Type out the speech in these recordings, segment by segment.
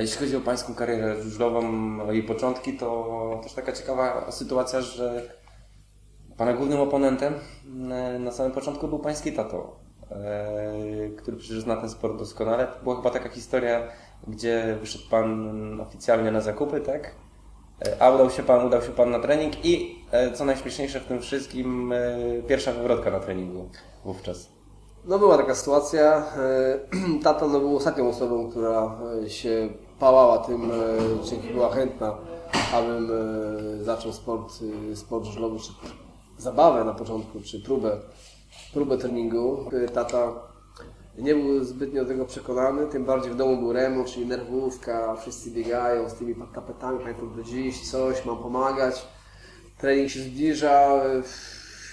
jeśli chodzi o pańską karierę żużlową, jej początki, to też taka ciekawa sytuacja, że pana głównym oponentem e, na samym początku był pański tato, e, który przecież zna ten sport doskonale. To była chyba taka historia, gdzie wyszedł pan oficjalnie na zakupy, tak? E, A udał się pan, udał się pan na trening i co najśmieszniejsze w tym wszystkim, pierwsza wywrotka na treningu wówczas. No była taka sytuacja. Tata no, był ostatnią osobą, która się pałała tym, e, czy była chętna, abym e, zaczął sport, e, sport żużlowy, czy zabawę na początku, czy próbę, próbę treningu. Tata nie był zbytnio do tego przekonany, tym bardziej w domu był remont, czyli nerwówka, wszyscy biegają z tymi tapetami, pamiętam do dziś, coś, mam pomagać. Trening się zbliża,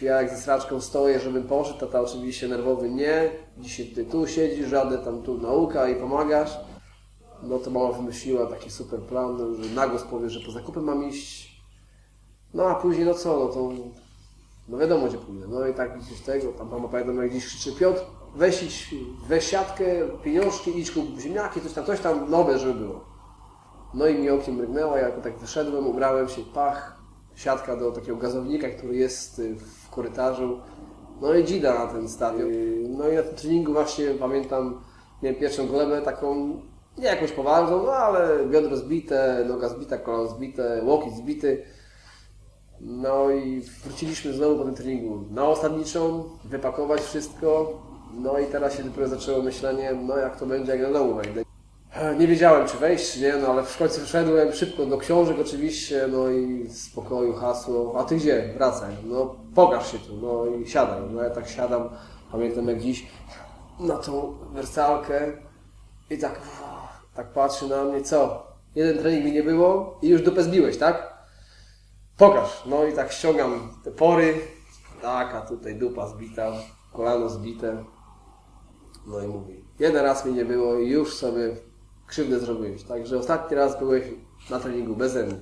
ja jak ze sraczką stoję, żebym poszedł, tata oczywiście nerwowy nie, dzisiaj ty tu siedzisz, żaden tam tu nauka i pomagasz. No to mama wymyśliła taki super plan, że na głos powie, że po zakupy mam iść. No a później no co, no to no wiadomo gdzie pójdę. No i tak gdzieś tego, tam mama pamiętam jak gdzieś krzyczy Piotr, weź, idź, weź siatkę, pieniążki, idź kup ziemniaki, coś tam, coś tam nowe, żeby było. No i mi okiem mrygnęło, ja tak wyszedłem, ubrałem się, pach, siatka do takiego gazownika, który jest y, w korytarzu. No i dzida na ten stadion. Y, No i na tym treningu właśnie pamiętam, miałem pierwszą glebę taką, nie jakąś poważną, no ale biodro zbite, noga zbita, kolano zbite, łokieć zbity. No i wróciliśmy znowu po tym treningu na osadniczą, wypakować wszystko. No i teraz się dopiero zaczęło myślenie, no jak to będzie, jak na domu wejdę. Nie wiedziałem, czy wejść, czy nie, no ale w końcu wszedłem szybko do książek oczywiście, no i z pokoju hasło, a ty gdzie? Wracaj, no pokaż się tu, no i siadaj. No ja tak siadam, pamiętam jak dziś, na tą wersalkę i tak, uff, tak patrzy na mnie, co? Jeden trening mi nie było i już dupę zbiłeś, tak? Pokaż. No i tak ściągam te pory, tak, a tutaj dupa zbita, kolano zbite. No i mówi, jeden raz mi nie było i już sobie krzywdę zrobiłeś. Także ostatni raz byłeś na treningu beze mnie.